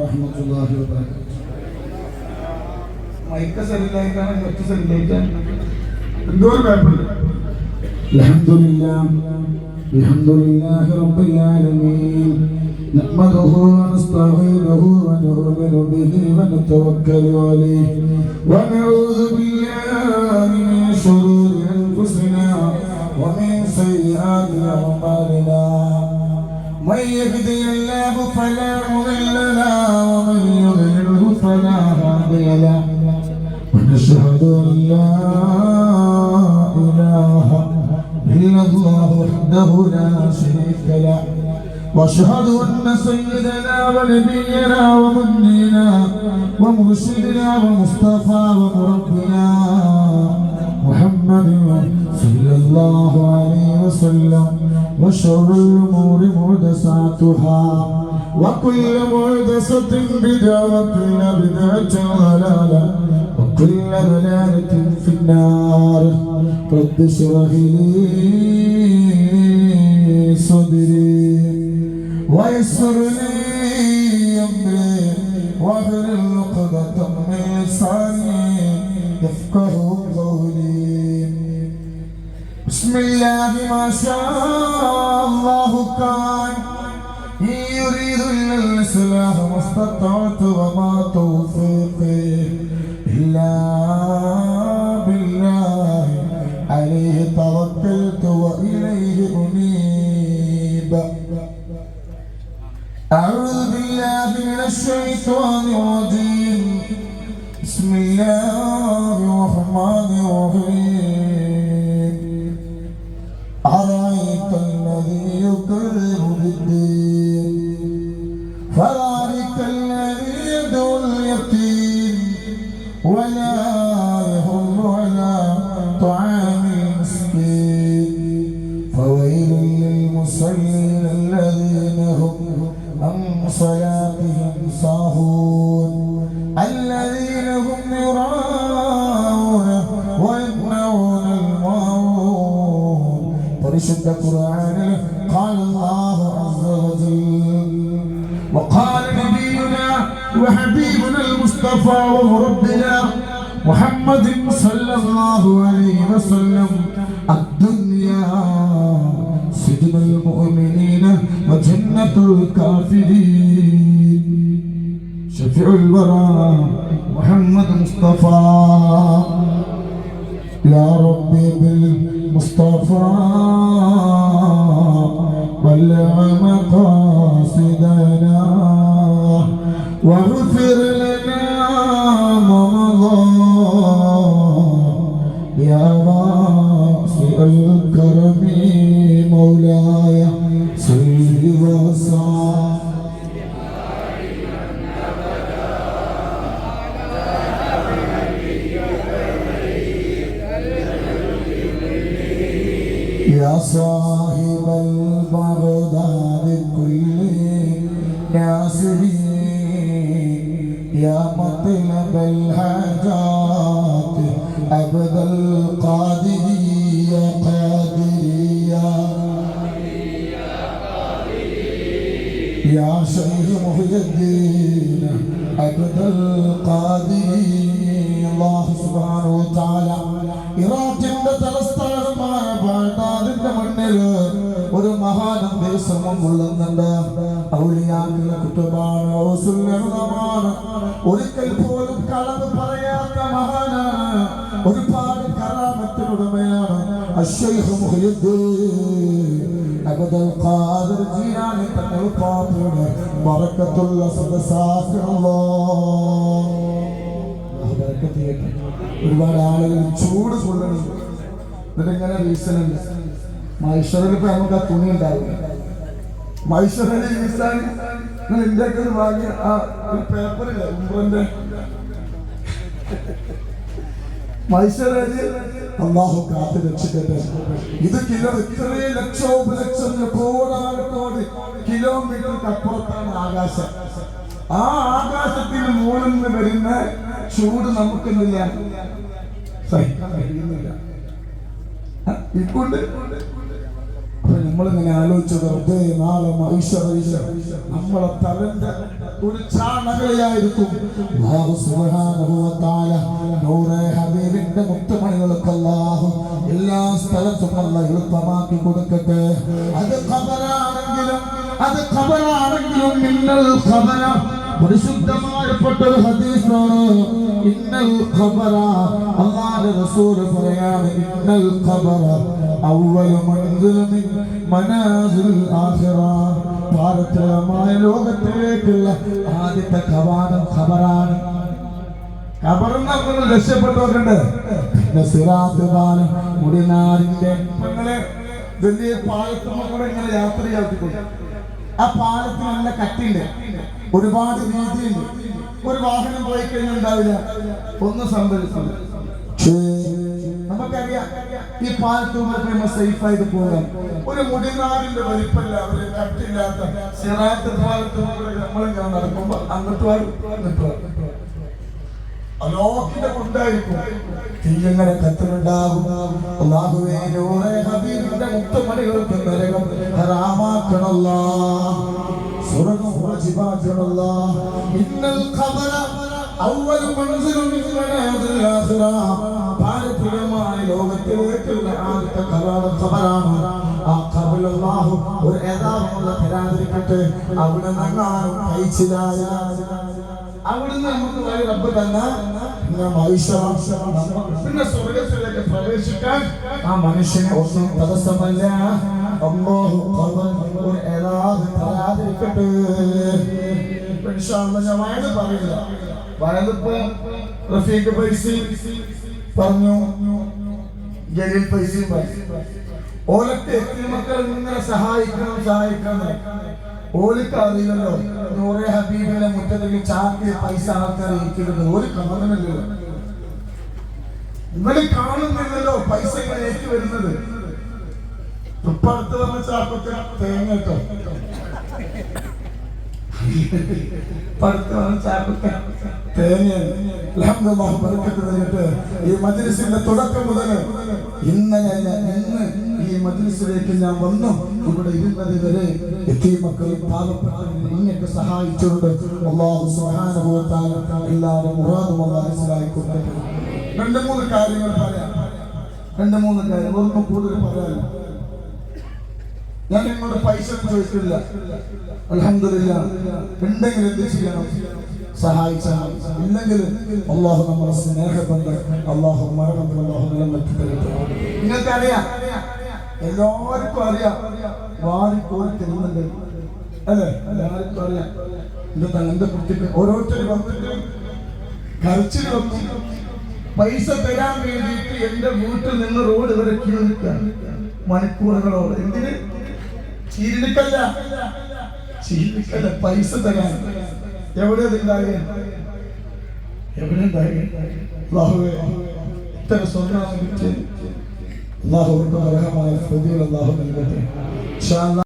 ورحمة الله وبركاته mica സെല്ലായിട്ടാണ് മറ്റു സെല്ലായിട്ടാണ് എന്തോ ഒരു പേപ്പറിൽ الحمد لله الحمد لله رب العالمين نحمده ونستعينه ونؤمن به ونتوكل عليه ونعوذ بالله من شرور انفسنا ومن سيئات اعمالنا من يهدي الله فلا مضل له ومن يضلله فلا هادي له. ونشهد أن لا إله إلا الله وحده لا شريك له. وأشهد أن سيدنا ونبينا ومنينا ومرشدنا ومصطفى ومربنا محمد صلى الله عليه وسلم. وشر الأمور محدثاتها وكل محدثة بدعة وكل بدعة ضلالة وكل ضلالة في النار. رب اشرح لي صدري ويسر لي أمري واحلل عقدة من لساني يفقه قولي. بسم الله. ما شاء الله كان إن يريد إلا الإصلاح ما استطعت وما توفيقي إلا بالله عليه توكلت وإليه أنيب أعوذ بالله من الشيطان الرجيم بسم الله الرحمن الرحيم بشد قرآن قال الله عز وجل. وقال نبينا وحبيبنا المصطفى وربنا محمد صلى الله عليه وسلم الدنيا سجن المؤمنين وجنة الكافرين. شفيع الورى محمد مصطفى. يا ربي بالله بالمصطفى بلغ مقاصدنا واغفر لنا ما مضى يا واسع الكرم مولاي. صاحب البغداد كل ناصري يا مطلب الحاجات عبد القادر يا قادر يا يا شيخ محي الدين عبد القادر അള്ളാഹു സുബ്ഹാനഹു തആല ഇറാഖിന്റെ തലസ്ഥാനമായ ബാഗ്ദാദിന്റെ മണ്ണിൽ ഒരു മഹാനം ദേശമം ഉള്ളുന്നുണ്ട് ഔലിയാക്കളെ കുത്തുബാണ് ഔസുല്ലമാണ് ഒരിക്കൽ പോലും കളവ് പറയാത്ത മഹാനാണ്. ഒരുപാട് കറാമത്തിനുടമയാണ് അശ്വൈഹ് മുഹ്യുദ്ദീൻ. അബ്ദുൽ ഖാദർ ജീലാനി തങ്ങൾ പാപ്പയുടെ ബറക്കത്തുള്ള സദസാഖ് അല്ലാഹ് സദസ്സാക്കണല്ലോ ഒരുപാട് ആളുകൾ ചൂട് കൊള്ളുന്നുണ്ട്. എന്നിട്ട് ഇങ്ങനെ ഉണ്ട്. മൈസൂരിൽ ഇപ്പൊ നമുക്ക് ആ തുണി ഉണ്ടാവില്ല. മൈസൂരിൽ വീസാൻ നിങ്ങൾ ഇന്ത്യയ്ക്ക് വാങ്ങിയ ആ ഒരു പേപ്പറില്ല ഉംറന്റെ. മൈസൂരിൽ അള്ളാഹു കാത്തു രക്ഷിക്കട്ടെ. ഇത് കിലോ ഇത്രയും ലക്ഷവും ലക്ഷം കോടാനത്തോട് കിലോമീറ്റർക്ക് അപ്പുറത്താണ് ആകാശം. ആ ആകാശത്തിൽ മുകളിൽ നിന്ന് വരുന്ന ചൂട് ഇക്കൊണ്ട് അപ്പൊ നമ്മളിങ്ങനെ ആലോചിച്ചത് നമ്മളെ തലന്റെ ഒരു ചാണകളായിരിക്കും അല്ലാഹു എല്ലാ സ്ഥലത്തും അല്ല എളുപ്പമാക്കി കൊടുക്കട്ടെ. അത് ഖബറാണെങ്കിലും അത് ഖബറാണെങ്കിലും മിന്നൽ ഖബറ. പരിശുദ്ധമായപ്പെട്ട ഒരു ഹദീസാണ്. ഇന്നൽ ഖബറ അല്ലാഹുവിന്റെ റസൂൽ പറയാണ് ഇന്നൽ ഖബറ അവ്വലു മൻസിൽ മിൻ മനാസിൽ ആഖിറ. പാരത്രമായ ലോകത്തിലേക്കുള്ള ആദ്യത്തെ കവാടം ഖബറാണ്. ഖബറിൽ നമ്മൾ രക്ഷപ്പെട്ടവരുണ്ട്. പിന്നെ സിറാത്ത് പാലം മുടിനാടിന്റെ പെങ്ങളെ വലിയ പാലത്തുമ്മ കൂടെ ഇങ്ങനെ യാത്ര ചെയ്യാത്തിക്കൊണ്ട് ആ പാലത്തിന് നല്ല കട്ടിണ്ട് ഒരുപാട് വീതിയുണ്ട് ഒരു വാഹനം പോയി കഴിഞ്ഞാൽ ഉണ്ടാവില്ല. ഒന്നും സംഭവിക്കില്ല. പക്ഷേ നമുക്കറിയാം ഈ നമ്മൾ സേഫ് ആയിട്ട് പോകാം ഒരു മുടിനാടിന്റെ വലിപ്പല്ല അവർ കട്ടില്ലാത്ത സിറാത്ത് പാലത്തുമ്പോൾ നമ്മളിങ്ങനെ നടക്കുമ്പോ അങ്ങോട്ട് കൊണ്ടായിരിക്കും തീയങ്ങനെ കത്തുന്നുണ്ടാകും അല്ലാഹുവേ നൂറെ ഹബീബിന്റെ മുത്തുമണികൾക്ക് നരകം ഹറാമാക്കണല്ലാ. സ്വർഗം വാജിബാക്കണല്ലാ ഇന്നൽ ഖബറ അവ്വൽ മൻസിലു ആഖിറ പാരത്രികമായ ലോകത്തിലേക്കുള്ള ആദ്യത്തെ ഖബറാണ് ഖബറാണ് ആ ഖബറിൽ ഒരു ഏതാവുള്ള തരാതിരിക്കട്ടെ അവിടെ നിന്നാണ് കഴിച്ചിലായ അവിടുന്ന് നമുക്ക് വഴി റബ്ബ് തന്ന പിന്നെ സ്വർഗത്തിലേക്ക് പ്രവേശിക്കാൻ ആ മനുഷ്യനെ ഒന്നും തടസ്സമല്ല. ഖബർ ഒരു ഏതാത് തരാതിരിക്കട്ടെ ഞാൻ വയത് പറയില്ല. വയതിപ്പോ റഫീഖ് പൈസ പറഞ്ഞു. ജലീൽ പൈസയും പറഞ്ഞു. ഓലത്തെ എത്തി മക്കൾ ഇങ്ങനെ സഹായിക്കണം സഹായിക്കണം ഓലിക്ക് അറിയില്ലല്ലോ. നൂറെ ഹബീബിലെ മുറ്റത്തേക്ക് ചാക്കിൽ പൈസ ആൾക്കാർ ഇരിക്കുന്നത് ഒരു കമനല്ലോ ഇവർ കാണുന്നില്ലല്ലോ പൈസ ഇങ്ങനെ ഏറ്റു വരുന്നത്. അടുത്ത് വന്ന ചാക്കൊക്കെ തേങ്ങ കേട്ടോ അടുത്ത് വന്ന ചാക്കൊക്കെ തേങ്ങ നൽകട്ടെ ഈ മജ്ലിസിന്റെ തുടക്കം മുതൽ ഇന്നലെ ഇന്ന് ഈ മജ്ലിസിലേക്ക് ഞാൻ വന്നു. ഇവിടെ ഇരുന്നത് വരെ എത്തിമക്കളും പാവപ്പെട്ടവരും ഇങ്ങനെയൊക്കെ സഹായിച്ചുകൊണ്ട് അള്ളാഹു തആല എല്ലാവരും മുറാദും കൊടുക്കട്ടെ രണ്ട് മൂന്ന് കാര്യങ്ങൾ പറയാം. രണ്ട് മൂന്ന് കാര്യങ്ങൾ ഒന്നും കൂടുതൽ പറയാനില്ല ഞാൻ നിങ്ങളുടെ പൈസ ചോദിച്ചിട്ടില്ല. അലഹമില്ല ഉണ്ടെങ്കിൽ എന്ത് ചെയ്യണം? സഹായിച്ചാൽ ഇല്ലെങ്കിൽ അള്ളാഹു നമ്മുടെ സ്നേഹബന്ധം അള്ളാഹു മരണം അള്ളാഹു നിലനിർത്തി തരട്ടെ നിങ്ങൾക്കറിയാം എല്ലാവർക്കും അറിയാം വാരിക്കോരി തരുന്നുണ്ട് അല്ലേ? എല്ലാവർക്കും അറിയാം. എന്താ എന്റെ കുട്ടിക്ക് ഓരോരുത്തർ വന്നിട്ട് കരച്ചിൽ വന്നു പൈസ തരാൻ വേണ്ടിയിട്ട് എന്റെ വീട്ടിൽ നിന്ന് റോഡ് വരെ ക്യൂ നിൽക്കാൻ മണിക്കൂറുകളോട് എന്തിന്? ചീരിക്കല്ല ചീരിനിക്കല്ല പൈസ തരാൻ. എവിടെ ഉണ്ടാകുക എവിടെ ഉണ്ടാകുക ഇത്തരം സ്വർണം അള്ളാഹുവിന്റെ അർഹമായ പ്രതികൾ അള്ളാഹു നൽകട്ടെ.